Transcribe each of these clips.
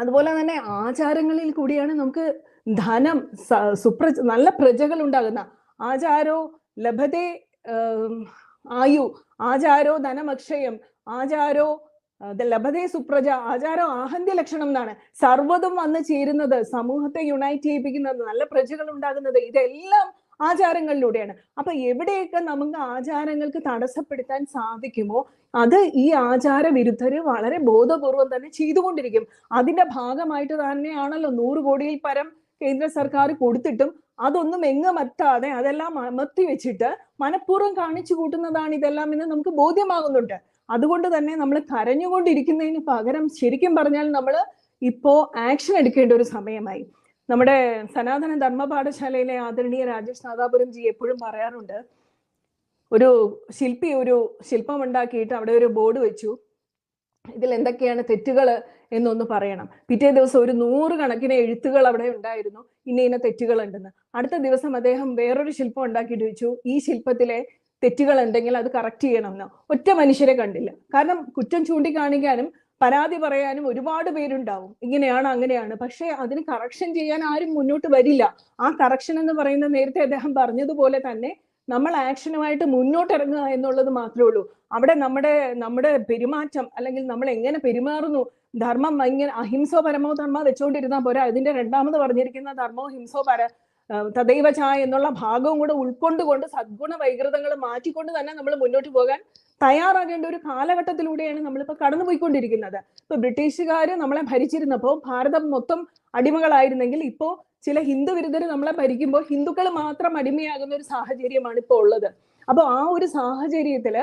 അതുപോലെ തന്നെ ആചാരങ്ങളിൽ കൂടിയാണ് നമുക്ക് ധനം സുപ്ര നല്ല പ്രജകൾ ഉണ്ടാകുന്ന ആചാരോ ലഭതേ ആയു. ആചാരോ ധനമക്ഷയം. ആചാരോ ലഭതേ സുപ്രജ. ആചാരോ ആഹന്ത്യ ലക്ഷണം എന്നാണ്. സർവതും വന്ന് ചേരുന്നത് സമൂഹത്തെ യുണൈറ്റ് ചെയ്യിപ്പിക്കുന്നത് നല്ല പ്രജകൾ ഉണ്ടാകുന്നത് ഇതെല്ലാം ആചാരങ്ങളിലൂടെയാണ്. അപ്പൊ എവിടെയൊക്കെ നമുക്ക് ആചാരങ്ങൾക്ക് തടസ്സപ്പെടുത്താൻ സാധിക്കുമോ അത് ഈ ആചാര വിരുദ്ധര് വളരെ ബോധപൂർവം തന്നെ ചെയ്തുകൊണ്ടിരിക്കും. അതിന്റെ ഭാഗമായിട്ട് തന്നെയാണല്ലോ നൂറ് കോടിയിൽ പരം കേന്ദ്ര സർക്കാർ കൊടുത്തിട്ടും അതൊന്നും എങ്ങുമെത്താതെ അതെല്ലാം അമർത്തി വെച്ചിട്ട് മനഃപൂർവം കാണിച്ചു കൂട്ടുന്നതാണ് ഇതെല്ലാം എന്ന് നമുക്ക് ബോധ്യമാകുന്നുണ്ട്. അതുകൊണ്ട് തന്നെ നമ്മൾ കരഞ്ഞുകൊണ്ടിരിക്കുന്നതിന് പകരം ശരിക്കും പറഞ്ഞാൽ നമ്മൾ ഇപ്പോ ആക്ഷൻ എടുക്കേണ്ട ഒരു സമയമായി. നമ്മുടെ സനാതന ധർമ്മ പാഠശാലയിലെ ആദരണീയ രാജേഷ് നാദാപുരം ജി എപ്പോഴും പറയാറുണ്ട് ഒരു ശില്പി ഒരു ശില്പം ഉണ്ടാക്കിയിട്ട് അവിടെ ഒരു ബോർഡ് വെച്ചു. ഇതിൽ എന്തൊക്കെയാണ് തെറ്റുകൾ എന്നൊന്ന് പറയണം. പിറ്റേ ദിവസം ഒരു നൂറ് കണക്കിന് എഴുത്തുകൾ അവിടെ ഉണ്ടായിരുന്നു ഇന്ന ഇന്ന തെറ്റുകൾ ഉണ്ടെന്ന് അടുത്ത ദിവസം അദ്ദേഹം വേറൊരു ശില്പം ഉണ്ടാക്കിയിട്ട് വെച്ചു. ഈ ശില്പത്തിലെ തെറ്റുകൾ ഉണ്ടെങ്കിൽ അത് കറക്റ്റ് ചെയ്യണം എന്ന്. ഒറ്റ മനുഷ്യരെ കണ്ടില്ല. കാരണം കുറ്റം ചൂണ്ടിക്കാണിക്കാനും പരാതി പറയാനും ഒരുപാട് പേരുണ്ടാവും. ഇങ്ങനെയാണ് അങ്ങനെയാണ്. പക്ഷെ അതിന് കറക്ഷൻ ചെയ്യാൻ ആരും മുന്നോട്ട് വരില്ല. ആ കറക്ഷൻ എന്ന് പറയുന്നത് നേരത്തെ അദ്ദേഹം പറഞ്ഞതുപോലെ തന്നെ നമ്മൾ ആക്ഷനുമായിട്ട് മുന്നോട്ട് ഇറങ്ങുക എന്നുള്ളത് മാത്രമേ ഉള്ളൂ. അവിടെ നമ്മുടെ നമ്മുടെ പെരുമാറ്റം അല്ലെങ്കിൽ നമ്മൾ എങ്ങനെ പെരുമാറുന്നു ധർമ്മം ഇങ്ങനെ അഹിംസോ പരമോ ധർമ്മ വെച്ചുകൊണ്ടിരുന്നാൽ പോരാ. ഇതിന്റെ രണ്ടാമത് പറഞ്ഞിരിക്കുന്ന ധർമ്മോ ഹിംസോ പര തദൈവചായ എന്നുള്ള ഭാഗവും കൂടെ ഉൾക്കൊണ്ടുകൊണ്ട് സദ്ഗുണ വൈകൃതങ്ങൾ മാറ്റിക്കൊണ്ട് തന്നെ നമ്മൾ മുന്നോട്ട് പോകാൻ തയ്യാറാകേണ്ട ഒരു കാലഘട്ടത്തിലൂടെയാണ് നമ്മളിപ്പോൾ കടന്നുപോയിക്കൊണ്ടിരിക്കുന്നത്. ഇപ്പൊ ബ്രിട്ടീഷുകാർ നമ്മളെ ഭരിച്ചിരുന്നപ്പോൾ ഭാരതം മൊത്തം അടിമകളായിരുന്നെങ്കിൽ ഇപ്പോ ചില ഹിന്ദു വിരുദ്ധർ നമ്മളെ ഭരിക്കുമ്പോൾ ഹിന്ദുക്കൾ മാത്രം അടിമയാകുന്ന ഒരു സാഹചര്യമാണ് ഇപ്പോൾ ഉള്ളത്. അപ്പോൾ ആ ഒരു സാഹചര്യത്തിൽ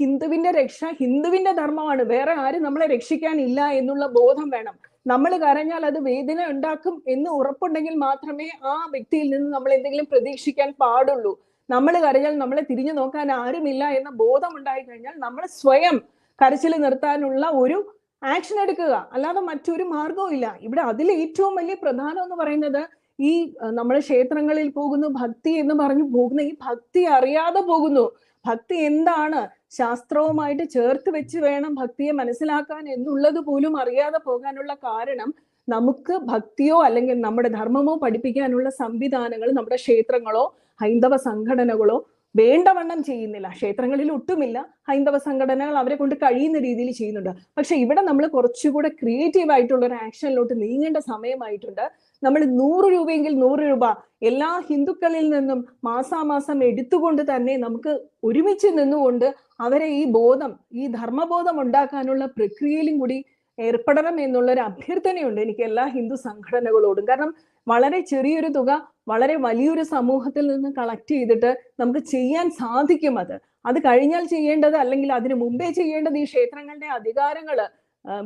ഹിന്ദുവിന്റെ രക്ഷ ഹിന്ദുവിന്റെ ധർമ്മമാണ്. വേറെ ആരും നമ്മളെ രക്ഷിക്കാനില്ല എന്നുള്ള ബോധം വേണം. നമ്മൾ കരഞ്ഞാൽ അത് വേദന ഉണ്ടാക്കും എന്ന് ഉറപ്പുണ്ടെങ്കിൽ മാത്രമേ ആ വ്യക്തിയിൽ നിന്ന് നമ്മൾ എന്തെങ്കിലും പ്രതീക്ഷിക്കാൻ പാടുള്ളൂ. നമ്മൾ കരഞ്ഞാൽ നമ്മളെ തിരിഞ്ഞു നോക്കാൻ ആരുമില്ല എന്ന ബോധം ഉണ്ടായി കഴിഞ്ഞാൽ നമ്മൾ സ്വയം കരച്ചിൽ നിർത്താനുള്ള ഒരു ആക്ഷൻ എടുക്കുക. അല്ലാതെ മറ്റൊരു മാർഗവും ഇല്ല. ഇവിടെ അതിൽ ഏറ്റവും വലിയ പ്രധാനം എന്ന് പറയുന്നത് ഈ നമ്മൾ ക്ഷേത്രങ്ങളിൽ പോകുന്നു ഭക്തി എന്ന് പറഞ്ഞു പോകുന്ന ഈ ഭക്തി അറിയാതെ പോകുന്നു. ഭക്തി എന്താണ്? ശാസ്ത്രവുമായിട്ട് ചേർത്ത് വെച്ച് വേണം ഭക്തിയെ മനസ്സിലാക്കാൻ എന്നുള്ളത് പോലും അറിയാതെ പോകാനുള്ള കാരണം നമുക്ക് ഭക്തിയോ അല്ലെങ്കിൽ നമ്മുടെ ധർമ്മമോ പഠിപ്പിക്കാനുള്ള സംവിധാനങ്ങൾ നമ്മുടെ ക്ഷേത്രങ്ങളോ ഹൈന്ദവ സംഘടനകളോ വേണ്ടവണ്ണം ചെയ്യുന്നില്ല. ക്ഷേത്രങ്ങളിൽ ഒട്ടുമില്ല. ഹൈന്ദവ സംഘടനകൾ അവരെ കൊണ്ട് കഴിയുന്ന രീതിയിൽ ചെയ്യുന്നുണ്ട്. പക്ഷെ ഇവിടെ നമ്മൾ കുറച്ചുകൂടെ ക്രിയേറ്റീവ് ആയിട്ടുള്ള ഒരു ആക്ഷനിലോട്ട് നീങ്ങേണ്ട സമയമായിട്ടുണ്ട്. നമ്മൾ നൂറ് രൂപയെങ്കിൽ നൂറ് രൂപ എല്ലാ ഹിന്ദുക്കളിൽ നിന്നും മാസാമാസം എടുത്തുകൊണ്ട് തന്നെ നമുക്ക് ഒരുമിച്ച് നിന്നുകൊണ്ട് അവരെ ഈ ബോധം ഈ ധർമ്മബോധം ഉണ്ടാക്കാനുള്ള പ്രക്രിയയിലും കൂടി ഏർപ്പെടണം എന്നുള്ള ഒരു അഭ്യർത്ഥനയുണ്ട്. എനിക്ക് എല്ലാ ഹിന്ദു സംഘടനകളോടും. കാരണം വളരെ ചെറിയൊരു തുക വളരെ വലിയൊരു സമൂഹത്തിൽ നിന്ന് കളക്ട് ചെയ്തിട്ട് നമുക്ക് ചെയ്യാൻ സാധിക്കും അത്. അത് കഴിഞ്ഞാൽ ചെയ്യേണ്ടത് അല്ലെങ്കിൽ അതിനു മുമ്പേ ചെയ്യേണ്ടത് ഈ ക്ഷേത്രങ്ങളുടെ അധികാരങ്ങൾ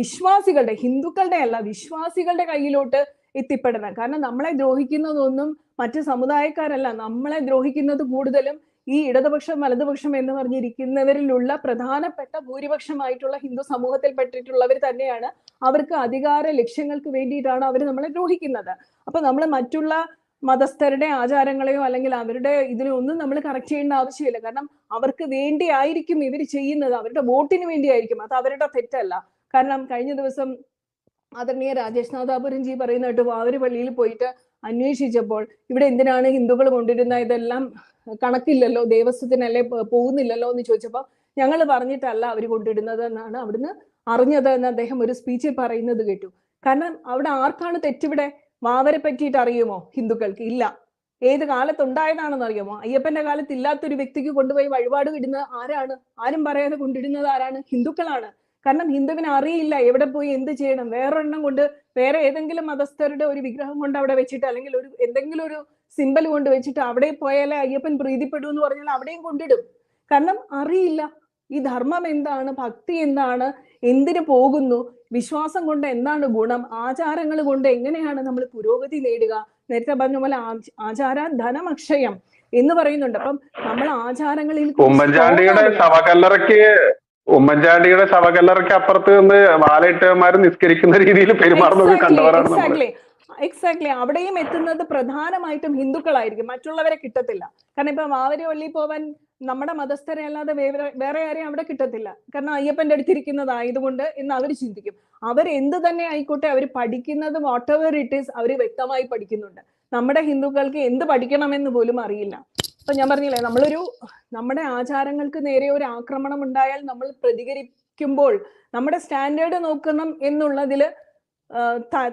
വിശ്വാസികളുടെ ഹിന്ദുക്കളുടെ അല്ല വിശ്വാസികളുടെ കയ്യിലോട്ട് എത്തിപ്പെടണം. കാരണം നമ്മളെ ദ്രോഹിക്കുന്നതൊന്നും മറ്റു സമുദായക്കാരല്ല. നമ്മളെ ദ്രോഹിക്കുന്നത് കൂടുതലും ഈ ഇടതുപക്ഷം വലതുപക്ഷം എന്ന് പറഞ്ഞിരിക്കുന്നവരിലുള്ള പ്രധാനപ്പെട്ട ഭൂരിപക്ഷമായിട്ടുള്ള ഹിന്ദു സമൂഹത്തിൽപ്പെട്ടിട്ടുള്ളവർ തന്നെയാണ് അവർക്ക് അധികാര ലക്ഷ്യങ്ങൾക്ക് വേണ്ടിയിട്ടാണ് അവർ നമ്മളെ ദ്രോഹിക്കുന്നത്. അപ്പൊ നമ്മൾ മറ്റുള്ള മതസ്ഥരുടെ ആചാരങ്ങളെയോ അല്ലെങ്കിൽ അവരുടെ ഇതിനൊന്നും നമ്മൾ കറക്റ്റ് ചെയ്യേണ്ട ആവശ്യമില്ല. കാരണം അവർക്ക് വേണ്ടിയായിരിക്കും ഇവർ ചെയ്യുന്നത്. അവരുടെ വോട്ടിന് വേണ്ടിയായിരിക്കും. അത് അവരുടെ തെറ്റല്ല. കാരണം കഴിഞ്ഞ ദിവസം ആദരണീയ രാജേഷ് നാഥാപുരം ജി പറയുന്ന കേട്ടു വാവര് പള്ളിയിൽ പോയിട്ട് അന്വേഷിച്ചപ്പോൾ ഇവിടെ എന്തിനാണ് ഹിന്ദുക്കൾ കൊണ്ടിരുന്ന ഇതെല്ലാം കണക്കില്ലല്ലോ ദേവസ്വത്തിനല്ലേ പോകുന്നില്ലല്ലോ എന്ന് ചോദിച്ചപ്പോൾ ഞങ്ങൾ പറഞ്ഞിട്ടല്ല അവർ കൊണ്ടിടുന്നത് എന്നാണ് അവിടുന്ന് അറിഞ്ഞത് എന്ന് അദ്ദേഹം ഒരു സ്പീച്ചിൽ പറയുന്നത് കേട്ടു. കാരണം അവിടെ ആർക്കാണ് തെറ്റിവിടെ? വാവരെ പറ്റിയിട്ട് അറിയുമോ ഹിന്ദുക്കൾക്ക്? ഇല്ല. ഏത് കാലത്തുണ്ടായതാണെന്ന് അറിയാമോ? അയ്യപ്പന്റെ കാലത്ത് ഇല്ലാത്തൊരു വ്യക്തിക്ക് കൊണ്ടുപോയി വഴിപാട് ഇടുന്നത് ആരാണ്? ആരും പറയാതെ കൊണ്ടിടുന്നത് ആരാണ്? ഹിന്ദുക്കളാണ്. കാരണം ഹിന്ദുവിന് അറിയില്ല എവിടെ പോയി എന്ത് ചെയ്യണം? വേറൊരെണ്ണം കൊണ്ട് വേറെ ഏതെങ്കിലും മതസ്ഥരുടെ ഒരു വിഗ്രഹം കൊണ്ട് അവിടെ വെച്ചിട്ട് അല്ലെങ്കിൽ ഒരു എന്തെങ്കിലും ഒരു സിമ്പൽ കൊണ്ട് വെച്ചിട്ട് അവിടെ പോയാലേ അയ്യപ്പൻ പ്രീതിപ്പെടൂ എന്ന് പറഞ്ഞാൽ അവിടെയും കൊണ്ടിടും. കാരണം അറിയില്ല. ഈ ധർമ്മം എന്താണ്? ഭക്തി എന്താണ്? എന്തിനു പോകുന്നു? വിശ്വാസം കൊണ്ട് എന്താണ് ഗുണം? ആചാരങ്ങൾ കൊണ്ട് എങ്ങനെയാണ് നമ്മൾ പുരോഗതി നേടുക? നേരത്തെ പറഞ്ഞ പോലെ ആചാര ധനമക്ഷയം എന്ന് പറയുന്നുണ്ട്. അപ്പം നമ്മൾ ആചാരങ്ങളിൽ ഉമ്മൻചാണ്ടിയുടെ. ശവകല്ലറയ്ക്ക് ഉമ്മൻചാണ്ടിയുടെ ശവകല്ലറയ്ക്ക് അപ്പുറത്ത് നിന്ന് വാലയിട്ടമാര് നിസ്കരിക്കുന്ന രീതിയിൽ പെരുമാറുന്നത് കണ്ടവരാണ് എക്സാക്ട്ലി അവിടെയും എത്തുന്നത് പ്രധാനമായിട്ടും ഹിന്ദുക്കളായിരിക്കും. മറ്റുള്ളവരെ കിട്ടത്തില്ല. കാരണം ഇപ്പൊ മാവരി വള്ളി പോവാൻ നമ്മുടെ മതസ്ഥരെ അല്ലാതെ വേറെ ആരെയും അവിടെ കിട്ടത്തില്ല. കാരണം അയ്യപ്പന്റെ അടുത്തിരിക്കുന്നതായതുകൊണ്ട് എന്ന് അവർ ചിന്തിക്കും. അവർ എന്ത് തന്നെ ആയിക്കോട്ടെ അവർ പഠിക്കുന്നത് വാട്ട് എവർ ഇറ്റ് ഈസ് അവർ വ്യക്തമായി പഠിക്കുന്നുണ്ട്. നമ്മുടെ ഹിന്ദുക്കൾക്ക് എന്ത് പഠിക്കണമെന്ന് പോലും അറിയില്ല. അപ്പൊ ഞാൻ പറഞ്ഞില്ലേ നമ്മളൊരു നമ്മുടെ ആചാരങ്ങൾക്ക് നേരെ ഒരു ആക്രമണം ഉണ്ടായാൽ നമ്മൾ പ്രതികരിക്കുമ്പോൾ നമ്മുടെ സ്റ്റാൻഡേർഡ് നോക്കണം എന്നുള്ളതിൽ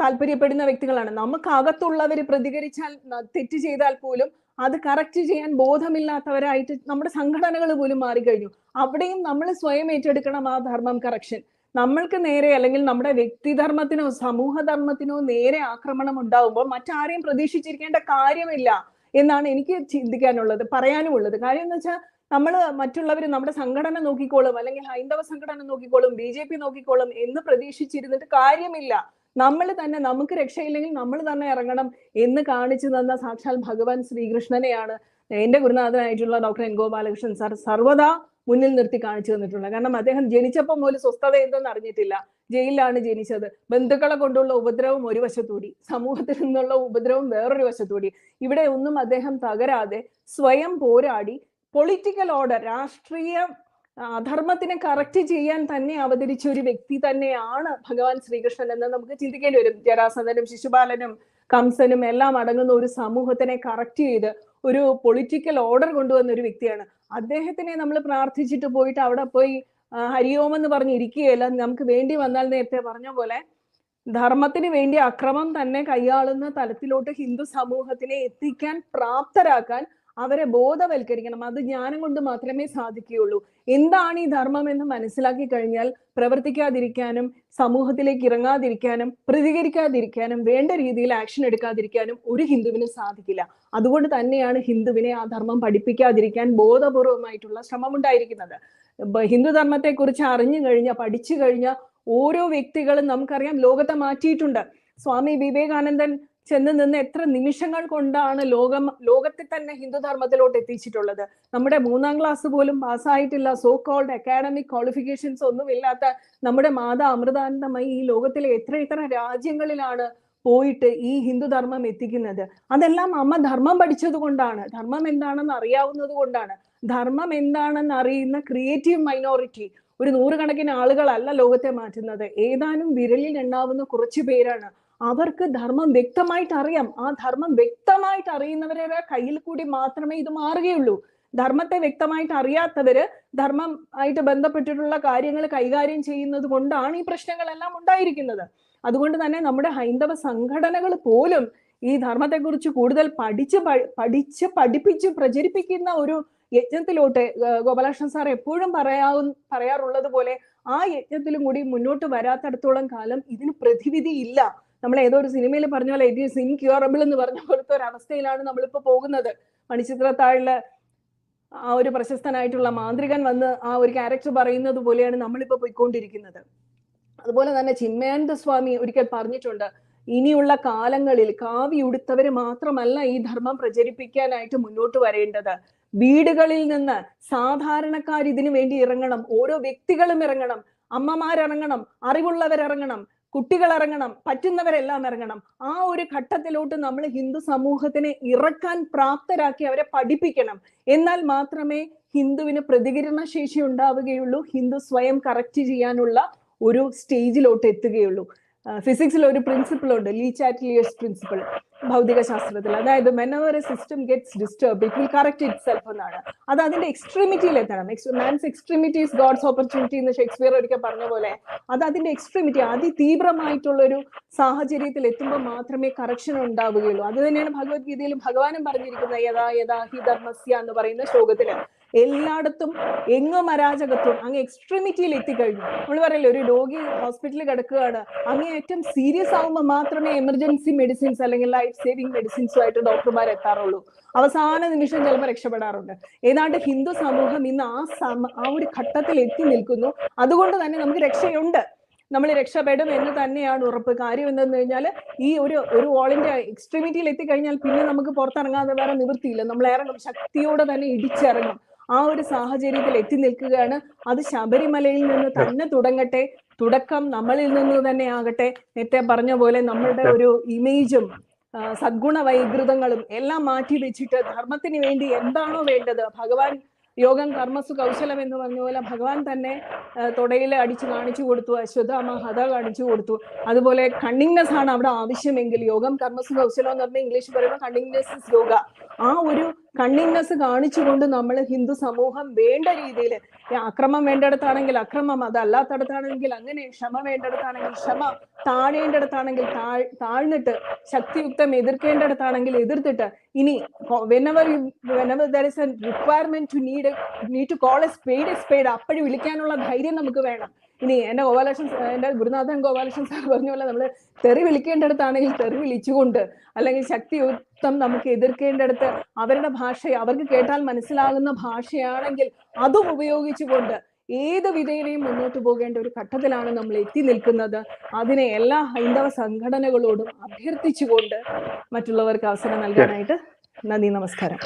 താല്പര്യപ്പെടുന്ന വ്യക്തികളാണ്. നമുക്കകത്തുള്ളവർ പ്രതികരിച്ചാൽ തെറ്റ് ചെയ്താൽ പോലും അത് കറക്റ്റ് ചെയ്യാൻ ബോധമില്ലാത്തവരായിട്ട് നമ്മുടെ സംഘടനകൾ പോലും മാറിക്കഴിഞ്ഞു. അവിടെയും നമ്മൾ സ്വയം ഏറ്റെടുക്കണം ആ ധർമ്മം കറക്ഷൻ നമ്മൾക്ക് നേരെ അല്ലെങ്കിൽ നമ്മുടെ വ്യക്തിധർമ്മത്തിനോ സമൂഹധർമ്മത്തിനോ നേരെ ആക്രമണം ഉണ്ടാവുമ്പോൾ മറ്റാരെയും പ്രതീക്ഷിച്ചിരിക്കേണ്ട കാര്യമില്ല എന്നാണ് എനിക്ക് ചിന്തിക്കാനുള്ളത് പറയാനും ഉള്ളത്. കാര്യം എന്ന് വെച്ചാൽ നമ്മൾ മറ്റുള്ളവർ നമ്മുടെ സംഘടന നോക്കിക്കോളും അല്ലെങ്കിൽ ഹൈന്ദവ സംഘടന നോക്കിക്കോളും ബി ജെ പി നോക്കിക്കോളും എന്ന് പ്രതീക്ഷിച്ചിരുന്നിട്ട് കാര്യമില്ല. നമ്മൾ തന്നെ നമുക്ക് രക്ഷയില്ലെങ്കിൽ നമ്മൾ തന്നെ ഇറങ്ങണം എന്ന് കാണിച്ചു തന്ന സാക്ഷാൽ ഭഗവാൻ ശ്രീകൃഷ്ണനെയാണ് എന്റെ ഗുരുനാഥനായിട്ടുള്ള ഡോക്ടർ എൻ ഗോപാലകൃഷ്ണൻ സാർ സർവദാ മുന്നിൽ നിർത്തി കാണിച്ചു തന്നിട്ടുള്ളത്. കാരണം അദ്ദേഹം ജനിച്ചപ്പോൾ പോലും സ്വസ്ഥത എന്തെന്ന് അറിഞ്ഞിട്ടില്ല. ജയിലിലാണ് ജനിച്ചത്. ബന്ധുക്കളെ കൊണ്ടുള്ള ഉപദ്രവം ഒരു വശത്തൂടി സമൂഹത്തിൽ നിന്നുള്ള ഉപദ്രവം വേറൊരു വശത്തൂടി ഇവിടെ ഒന്നും അദ്ദേഹം തകരാതെ സ്വയം പോരാടി പൊളിറ്റിക്കൽ ഓർഡർ രാഷ്ട്രീയ അധർമ്മത്തിനെ കറക്റ്റ് ചെയ്യാൻ തന്നെ അവതരിച്ച ഒരു വ്യക്തി തന്നെയാണ് ഭഗവാൻ ശ്രീകൃഷ്ണൻ എന്ന് നമുക്ക് ചിന്തിക്കേണ്ടി വരും. ജരാസന്ധനും ശിശുപാലനും കംസനും എല്ലാം അടങ്ങുന്ന ഒരു സമൂഹത്തിനെ കറക്റ്റ് ചെയ്ത് ഒരു പൊളിറ്റിക്കൽ ഓർഡർ കൊണ്ടുവന്ന ഒരു വ്യക്തിയാണ്. അദ്ദേഹത്തിനെ നമ്മൾ പ്രാർത്ഥിച്ചിട്ട് പോയിട്ട് അവിടെ പോയി ഹരിയോം എന്ന് പറഞ്ഞ് ഇരിക്കുകയല്ല. നമുക്ക് വേണ്ടി വന്നാൽ നേരത്തെ പറഞ്ഞ പോലെ ധർമ്മത്തിന് വേണ്ടി അക്രമം തന്നെ കൈയാളുന്ന തലത്തിലോട്ട് ഹിന്ദു സമൂഹത്തിനെ എത്തിക്കാൻ പ്രാപ്തരാക്കാൻ അവരെ ബോധവൽക്കരിക്കണം. അത് ജ്ഞാനം കൊണ്ട് മാത്രമേ സാധിക്കുകയുള്ളൂ. എന്താണ് ഈ ധർമ്മം എന്ന് മനസ്സിലാക്കി കഴിഞ്ഞാൽ പ്രവർത്തിക്കാതിരിക്കാനും സമൂഹത്തിലേക്ക് ഇറങ്ങാതിരിക്കാനും പ്രതികരിക്കാതിരിക്കാനും വേണ്ട രീതിയിൽ ആക്ഷൻ എടുക്കാതിരിക്കാനും ഒരു ഹിന്ദുവിന് സാധിക്കില്ല. അതുകൊണ്ട് തന്നെയാണ് ഹിന്ദുവിനെ ആ ധർമ്മം പഠിപ്പിക്കാതിരിക്കാൻ ബോധപൂർവമായിട്ടുള്ള ശ്രമം ഉണ്ടായിരിക്കുന്നത് ഹിന്ദു ധർമ്മത്തെ കുറിച്ച് അറിഞ്ഞു കഴിഞ്ഞ പഠിച്ചു കഴിഞ്ഞ ഓരോ വ്യക്തികളും നമുക്കറിയാം ലോകത്തെ മാറ്റിയിട്ടുണ്ട്. സ്വാമി വിവേകാനന്ദൻ ചെന്ന് നിന്ന് എത്ര നിമിഷങ്ങൾ കൊണ്ടാണ് ലോകം ലോകത്തെ തന്നെ ഹിന്ദുധർമ്മത്തിലോട്ട് എത്തിച്ചിട്ടുള്ളത്? നമ്മുടെ മൂന്നാം ക്ലാസ് പോലും പാസ്സായിട്ടില്ല. സോ കോൾഡ് അക്കാഡമിക് ക്വാളിഫിക്കേഷൻസ് ഒന്നും ഇല്ലാത്ത നമ്മുടെ മാതാ അമൃതാനന്ദമായി ഈ ലോകത്തിലെ എത്ര എത്ര രാജ്യങ്ങളിലാണ് പോയിട്ട് ഈ ഹിന്ദു ധർമ്മം എത്തിക്കുന്നത്? അതെല്ലാം അമ്മ ധർമ്മം പഠിച്ചത് കൊണ്ടാണ്. ധർമ്മം എന്താണെന്ന് അറിയാവുന്നത് കൊണ്ടാണ്. ധർമ്മം എന്താണെന്ന് അറിയുന്ന ക്രിയേറ്റീവ് മൈനോറിറ്റി ഒരു നൂറുകണക്കിന് ആളുകളല്ല ലോകത്തെ മാറ്റുന്നത്. ഏതാനും വിരലിൽ എണ്ണാവുന്ന കുറച്ച് പേരാണ് അവർക്ക് ധർമ്മം വ്യക്തമായിട്ട് അറിയാം ആ ധർമ്മം വ്യക്തമായിട്ട് അറിയുന്നവരുടെ കയ്യിൽ കൂടി മാത്രമേ ഇത് മാറുകയുള്ളൂ. ധർമ്മത്തെ വ്യക്തമായിട്ട് അറിയാത്തവര് ധർമ്മം ആയിട്ട് ബന്ധപ്പെട്ടിട്ടുള്ള കാര്യങ്ങൾ കൈകാര്യം ചെയ്യുന്നത് കൊണ്ടാണ് ഈ പ്രശ്നങ്ങളെല്ലാം ഉണ്ടായിരിക്കുന്നത്. അതുകൊണ്ട് തന്നെ നമ്മുടെ ഹൈന്ദവ സംഘടനകൾ പോലും ഈ ധർമ്മത്തെക്കുറിച്ച് കൂടുതൽ പഠിച്ച് പഠിച്ച് പഠിപ്പിച്ച് പ്രചരിപ്പിക്കുന്ന ഒരു യജ്ഞത്തിലോട്ട് ഗോപാലകൃഷ്ണൻ സാർ എപ്പോഴും പറയാവും പറയാറുള്ളത് പോലെ ആ യജ്ഞത്തിലും കൂടി മുന്നോട്ട് വരാത്തടത്തോളം കാലം ഇതിന് പ്രതിവിധി ഇല്ല. നമ്മൾ ഏതോ ഒരു സിനിമയിൽ പറഞ്ഞ പോലെ ഇറ്റ് ഈസ് ഇൻക്യൂറബിൾ എന്ന് പറഞ്ഞ പോലത്തെ ഒരു അവസ്ഥയിലാണ് നമ്മളിപ്പോ പോകുന്നത്. മണിച്ചിത്രത്താഴിൽ ആ ഒരു പ്രശസ്തനായിട്ടുള്ള മാന്ത്രികൻ വന്ന് ആ ഒരു ക്യാരക്ടർ പറയുന്നത് പോലെയാണ് നമ്മളിപ്പോൾ പോയിക്കൊണ്ടിരിക്കുന്നത്. അതുപോലെ തന്നെ ചിന്മയാനന്ദ സ്വാമി ഒരിക്കൽ പറഞ്ഞിട്ടുണ്ട് ഇനിയുള്ള കാലങ്ങളിൽ കാവി ഉടുത്തവര് മാത്രമല്ല ഈ ധർമ്മം പ്രചരിപ്പിക്കാനായിട്ട് മുന്നോട്ട് വരേണ്ടത്. വീടുകളിൽ നിന്ന് സാധാരണക്കാർ ഇതിനു വേണ്ടി ഇറങ്ങണം ഓരോ വ്യക്തികളും ഇറങ്ങണം അമ്മമാരിറങ്ങണം അറിവുള്ളവരിറങ്ങണം കുട്ടികൾ ഇറങ്ങണം പറ്റുന്നവരെല്ലാം ഇറങ്ങണം. ആ ഒരു ഘട്ടത്തിലോട്ട് നമ്മൾ ഹിന്ദു സമൂഹത്തിനെ ഇറക്കാൻ പ്രാപ്തരാക്കി അവരെ പഠിപ്പിക്കണം. എന്നാൽ മാത്രമേ ഹിന്ദുവിന് പ്രതികരണ ശേഷി ഉണ്ടാവുകയുള്ളൂ ഹിന്ദു സ്വയം കറക്റ്റ് ചെയ്യാനുള്ള ഒരു സ്റ്റേജിലോട്ട് എത്തുകയുള്ളൂ. ഫിസിക്സിൽ ഒരു പ്രിൻസിപ്പിൾ ഉണ്ട്. ലീ ചാറ്റ്ലിയേഴ്സ് പ്രിൻസിപ്പിൾ ഭൗതിക ശാസ്ത്രത്തിൽ അതായത് whenever a system gets disturb it will correct itself എന്നാണ്. അത് അതിന്റെ എക്സ്ട്രീമിറ്റിയിൽ എത്തണം. മാൻസ് എക്സ്ട്രീമിറ്റീസ് ഗോഡ്സ് ഓപ്പർച്യൂണിറ്റി എന്ന് ഷേക്സ്പിയർ ഒരിക്കൽ പറഞ്ഞ പോലെ അത് അതിന്റെ എക്സ്ട്രീമിറ്റി അതിതീവ്രമായിട്ടുള്ള ഒരു സാഹചര്യത്തിൽ എത്തുമ്പോൾ മാത്രമേ കറക്ഷൻ ഉണ്ടാവുകയുള്ളൂ. അത് തന്നെയാണ് ഭഗവത്ഗീതയിൽ ഭഗവാനും പറഞ്ഞിരിക്കുന്നത് യഥാ യഥാ ഹി ധർമ്മസ്യ എന്ന് പറയുന്ന ശ്ലോകത്തിൽ. എല്ലായിടത്തും എങ്ങും അരാജകത്വം അങ്ങ് എക്സ്ട്രീമിറ്റിയിൽ എത്തിക്കഴിഞ്ഞു. നമ്മൾ പറയില്ലേ ഒരു രോഗി ഹോസ്പിറ്റലിൽ കിടക്കുകയാണ്. അങ്ങേയറ്റം സീരിയസ് ആകുമ്പോൾ മാത്രമേ എമർജൻസി മെഡിസിൻസ് അല്ലെങ്കിൽ ലൈഫ് സേവിങ് മെഡിസിൻസുമായിട്ട് ഡോക്ടർമാർ എത്താറുള്ളൂ. അവസാന നിമിഷം ചിലപ്പോൾ രക്ഷപ്പെടാറുണ്ട്. ഏതാണ്ട് ഹിന്ദു സമൂഹം ഇന്ന് ആ സമ ആ ഒരു ഘട്ടത്തിൽ എത്തി നിൽക്കുന്നു. അതുകൊണ്ട് തന്നെ നമുക്ക് രക്ഷയുണ്ട്. നമ്മൾ രക്ഷപ്പെടും എന്ന് തന്നെയാണ് ഉറപ്പ്. കാര്യം എന്തെന്ന് കഴിഞ്ഞാൽ ഈ ഒരു ഒരു വാളിന്റെ എക്സ്ട്രീമിറ്റിയിൽ എത്തിക്കഴിഞ്ഞാൽ പിന്നെ നമുക്ക് പുറത്തിറങ്ങാതെ വേറെ നിവൃത്തിയില്ല. നമ്മൾ ഇറങ്ങും. ശക്തിയോടെ തന്നെ ഇടിച്ചിറങ്ങും. ആ ഒരു സാഹചര്യത്തിൽ എത്തി നിൽക്കുകയാണ്. അത് ശബരിമലയിൽ നിന്ന് തന്നെ തുടങ്ങട്ടെ. തുടക്കം നമ്മളിൽ നിന്ന് തന്നെ ആകട്ടെ. നേരത്തെ പറഞ്ഞ പോലെ നമ്മളുടെ ഒരു ഇമേജും സദ്ഗുണ വൈകൃതങ്ങളും എല്ലാം മാറ്റി വെച്ചിട്ട് ധർമ്മത്തിന് വേണ്ടി എന്താണോ വേണ്ടത്? ഭഗവാൻ യോഗം കർമ്മസു കൗശലം എന്ന് പറഞ്ഞ പോലെ ഭഗവാൻ തന്നെ തുടയിൽ അടിച്ചു കാണിച്ചു കൊടുത്തു അശ്വതാമ ഹത കാണിച്ചു കൊടുത്തു. അതുപോലെ കണ്ണിങ്നെസ് ആണ് അവിടെ ആവശ്യമെങ്കിൽ യോഗം കർമ്മസു കൗശലം എന്ന് പറഞ്ഞാൽ ഇംഗ്ലീഷ് പറയുമ്പോൾ കണ്ണിങ്നെസ് യോഗ ആ ഒരു കണ്ണിങ്നെസ് കാണിച്ചുകൊണ്ട് നമ്മൾ ഹിന്ദു സമൂഹം വേണ്ട രീതിയിൽ അക്രമം വേണ്ടിടത്താണെങ്കിൽ അക്രമം അതല്ലാത്തടത്താണെങ്കിൽ അങ്ങനെ ക്ഷമ വേണ്ടിടത്താണെങ്കിൽ ക്ഷമ താഴേണ്ടിടത്താണെങ്കിൽ താഴ് താഴ്ന്നിട്ട് ശക്തിയുക്തം എതിർക്കേണ്ടിടത്താണെങ്കിൽ എതിർത്തിട്ട് ഇനി whenever whenever there is a requirement to need need to call a spade a spade അപ്പോഴും വിളിക്കാനുള്ള ധൈര്യം നമുക്ക് വേണം. ഇനി എന്റെ ഗോപാലകൃഷ്ണൻ എന്റെ ഗുരുനാഥൻ ഗോപാലകൃഷ്ണൻ സാർ പറഞ്ഞ പോലെ നമ്മൾ തെറി വിളിക്കേണ്ടിടത്താണെങ്കിൽ തെറി വിളിച്ചുകൊണ്ട് അല്ലെങ്കിൽ ശക്തിയുക്തം നമുക്ക് എതിർക്കേണ്ടടുത്ത് അവരുടെ ഭാഷ അവർക്ക് കേട്ടാൽ മനസ്സിലാകുന്ന ഭാഷയാണെങ്കിൽ അതും ഉപയോഗിച്ചുകൊണ്ട് ഏത് വിധേനയും മുന്നോട്ട് പോകേണ്ട ഒരു ഘട്ടത്തിലാണ് നമ്മൾ എത്തി നിൽക്കുന്നത്. അതിനെ എല്ലാ ഹൈന്ദവ സംഘടനകളോടും അഭ്യർത്ഥിച്ചുകൊണ്ട് മറ്റുള്ളവർക്ക് അവസരം നൽകാനായിട്ട് നന്ദി നമസ്കാരം.